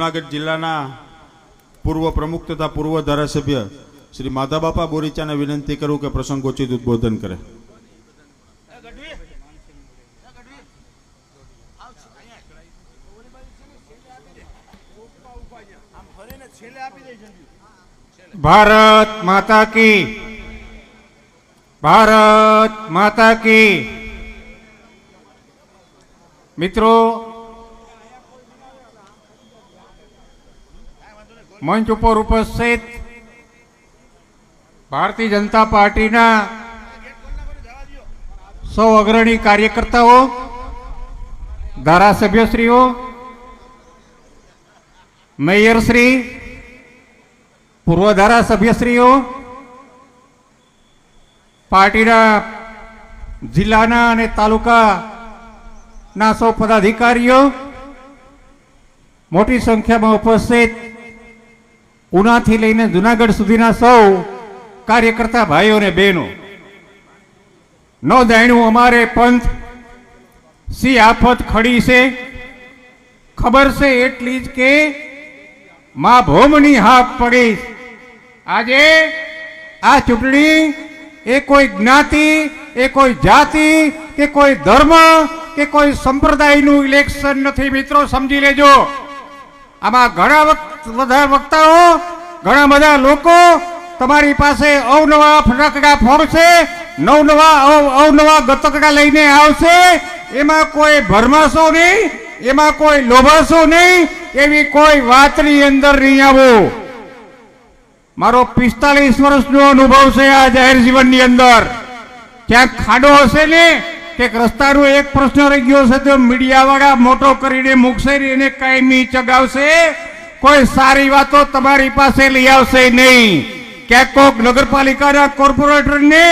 જુનાગઢ જિલ્લાના પૂર્વ પ્રમુખ તથા પૂર્વ ધારાસભ્ય શ્રી માધાબાપા બોરીચાને વિનંતી કરું કે પ્રસંગોચિત ઉદ્બોધન કરે. ભારત માતા કી. ભારત માતા કી. મિત્રો મંચ ઉપર ઉપસ્થિત ભારતીય જનતા પાર્ટીના સૌ અગ્રણી કાર્યકર્તાઓ, ધારાસભ્યશ્રીઓ, મેયરશ્રી, પૂર્વ ધારાસભ્યશ્રીઓ, પાર્ટીના જિલ્લાના અને તાલુકાના સૌ પદાધિકારીઓ, મોટી સંખ્યામાં ઉપસ્થિત ઉનાથી લઈને જુનાગઢ સુધીના સૌ કાર્યકર્તા ભાઈઓ અને બહેનો, ન જાણ્યું અમારે પંથ સી આફત ખડી છે? ખબર છે એટલી જ કે મા ભોમની હાફ પડી. આજે આ ચૂંટણી એ કોઈ જ્ઞાતિ, એ કોઈ જાતિ, કે કોઈ ધર્મ, કે કોઈ સંપ્રદાયનું ઇલેક્શન નથી. મિત્રો, સમજી લેજો. આમાં ઘણા વખ- બધા વક્તાઓ ઘણા બધા લોકો તમારી પાસે અવનવા ફટાકડા ફોડશે, નવનવા અવ- અવનવા ગતકડા લઈને આવશે, એમાં કોઈ ભરમાશો નહીં, એમાં કોઈ લોભાશો નહીં, એવી કોઈ વાતની અંદર નહીં આવો. મારો પિસ્તાલીસ વર્ષનો અનુભવ છે આ જાહેર જીવનની અંદર. ક્યાંક ખાડો હશે ને કે રસ્તાનો એક પ્રશ્ન રહી ગયો છે તો મીડિયાવાળા મોટો કરીને મૂકશે એને કાયમી ચગાવશે. કોઈ સારી વાતો તમારી પાસે લઈ આવશે નહીં. ક્યાંક કોક નગરપાલિકાના કોર્પોરેટરને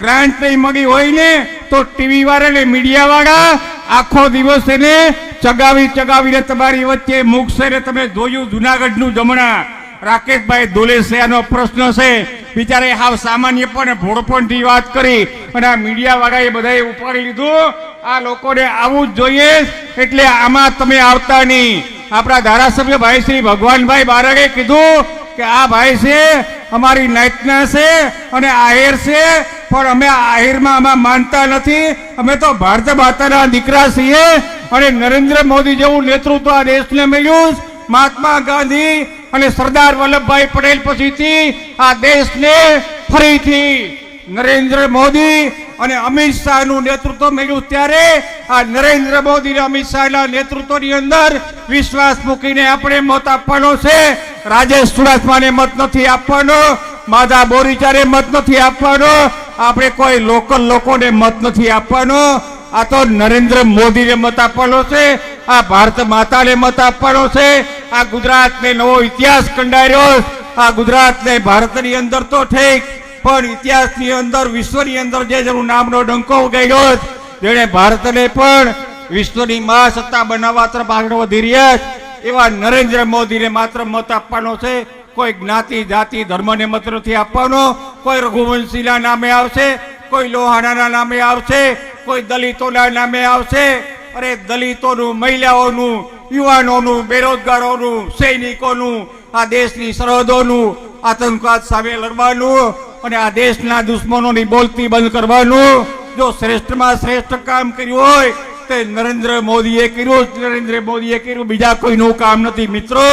ગ્રાન્ટ નહીં મળી હોય ને, તો ટીવી વાળા ને મીડિયા વાળા આખો દિવસ એને ચગાવી ચગાવીને તમારી વચ્ચે મૂકશે ને તમે જોયું જુનાગઢનું જમણા. રાકેશભાઈ દોલેસિયાનો પ્રશ્ન છે. બિચારે હાવ સામાન્ય પણ ભોળપણથી વાત કરી અને આ મીડિયા વાળાએ બધાએ ઉપાડી લીધું. આ લોકોને આવું જ જોઈએ, એટલે આમાં તમે આવતા નહીં. આપણા ધારાસભ્ય ભાઈ શ્રી ભગવાનભાઈ બારગે કીધું કે આ ભાઈ છે, અમારી નાયતના છે અને આહિર છે, પણ અમે આહિરમાં અમે માનતા નથી. અમે તો ભારત માતાના દીકરા છીએ અને નરેન્દ્ર મોદી જેવું નેતૃત્વ આ દેશને મળ્યું મહાત્મા ગાંધી અને સરદાર વલ્લભભાઈ પટેલ પછીથી આ દેશને ફરીથી નરેન્દ્ર મોદી અને અમિત શાહનું નેતૃત્વ મળ્યું ત્યારે આ નરેન્દ્ર મોદી અમિત શાહના નેતૃત્વની અંદર વિશ્વાસ મૂકીને આપણે મત આપવાનો છે. રાજેશ ચુડાસમાને મત નથી આપવાનો. માધા બોરીચારે મત નથી આપવાનો. આપણે કોઈ લોકલ લોકોને મત નથી આપવાનો. આ તો નરેન્દ્ર મોદીને મત આપવાનો છે. આ ભારત માતાને મત આપવાનો છે. આ ગુજરાતને નવો ઇતિહાસ કંડાર્યો. આ ગુજરાતને ભારતની અંદર તો ઠીક પણ ઇતિહાસની અંદર, વિશ્વની અંદર જે જેનું નામનો ડંકો ગયો જેણે ભારતને પણ વિશ્વની મહાસત્તા બનાવવા તરફ આગળ વધી રહ્યા એવા નરેન્દ્ર મોદીને માત્ર મત આપવાનો છે, કોઈ જ્ઞાતિ, જાતિ, ધર્મને મત નથી આપવાનો. કોઈ રઘુવંશીના નામે આવશે, કોઈ લોહાણાના નામે આવશે, કોઈ દલિતોના નામે આવશે. અરે દલિતોનું, મહિલાઓનું, યુવાનોનું, બેરોજગારોનું, સૈનિકોનું, આ દેશની સરહદોનું આતંકવાદ સામે લડવાનું અને આ દેશના દુશ્મનોની બોલતી બંધ કરવાનું. જો શ્રેષ્ઠમાં શ્રેષ્ઠ કામ કર્યું હોય, તે નરેન્દ્ર મોદીએ કર્યું નરેન્દ્ર મોદીએ કર્યું, બીજા કોઈનું કામ નથી. મિત્રો,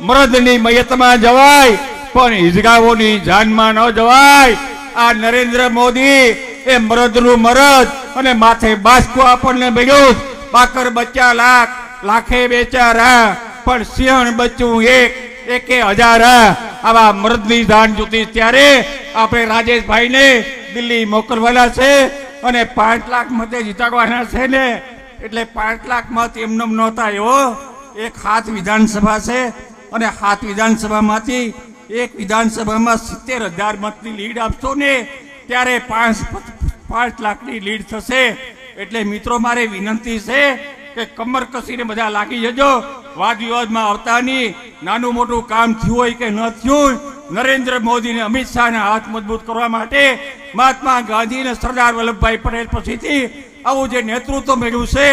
મરદની મયતમાં જવાય, પણ હિજગાઓની જાનમાં ન જવાય. આ નરેન્દ્ર મોદી એ મરદનું મરદ અને માથે બાસકો આપણને મળ્યું બાકર બચ્ચા લાખ, લાખે બેચારા પણ સિંહણ બચ્ચું એક, એકે હજારા આવા મરદની જાન જોતી ત્યારે આપણે રાજેશભાઈને દિલ્હી મોકલવાના છે અને પાંચ લાખ મતે જીતાડવાના છે ને. એટલે પાંચ લાખ મત એમને નહોતા એવો. એક હાથ વિધાનસભા છે અને હાથ વિધાનસભામાંથી એક વિધાનસભામાં સિત્તેર હજાર મતની લીડ આપશો ને, ત્યારે પાંચ પાંચ લાખની લીડ થશે. એટલે મિત્રો, મારે વિનંતી છે કે કમર કસીને બધા લાગી જજો. વાદ વિવાદમાં આવતા નાનું મોટું કામ થયું હોય કે ન થયું નરેન્દ્ર મોદી અને અમિત શાહના હાથ મજબૂત કરવા માટે મહાત્મા ગાંધી અને સરદાર વલ્લભભાઈ પટેલ પછીથી આવું જે નેતૃત્વ મળ્યું છે,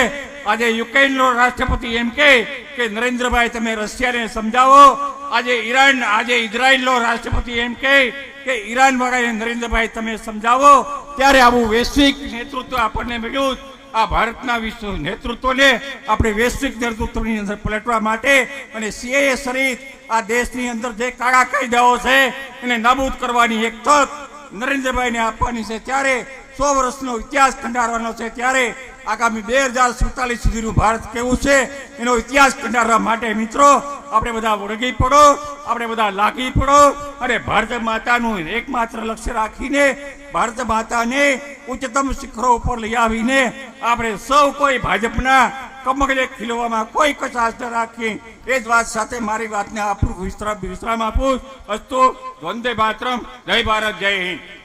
આજે યુક્રેનનો રાષ્ટ્રપતિ એમ કે કે, નરેન્દ્રભાઈ, તમે રશિયાને સમજાવો. આજે ઈરાન, આજે ઇઝરાયલનો રાષ્ટ્રપતિ એમ કહે કે, ઈરાન વાળાને નરેન્દ્રભાઈ, તમે સમજાવો. ત્યારે આવું વૈશ્વિક નેતૃત્વ આપણને મળ્યું. આ ભારતના વિશ્વ નેતૃત્વને આપણે વૈશ્વિક નેતૃત્વની અંદર પલટવા માટે અને સીએ સહિત આ દેશની અંદર જે કાળા કાયદાઓ છે એને નાબૂદ કરવાની એક તક નરેન્દ્રભાઈને આપવાની છે. ત્યારે સો વર્ષનો ઇતિહાસ કંડારવાનો છે. ત્યારે આગામી બે હજાર સુડતાલીસ સુધીનું ભારત કેવું છે એનો ઇતિહાસ કંડારવા માટે મિત્રો આપણે બધા વળગી પડો, આપણે બધા લાગી પડો અને ભારત માતાનું એકમાત્ર લક્ષ્ય રાખીને ભારત માતાને ઉચ્ચતમ શિખરો ઉપર લઈ આવીને આપણે સૌ કોઈ ભાજપના કમગલે ખીલવામાં કોઈ કચાશ ન રાખી. એ જ વાત સાથે મારી વાતને આપણું વિશ્રામ વિશ્રામ આપું. અસ્તુ, વંદે માતરમ. જય ભારત, જય હિન્દ.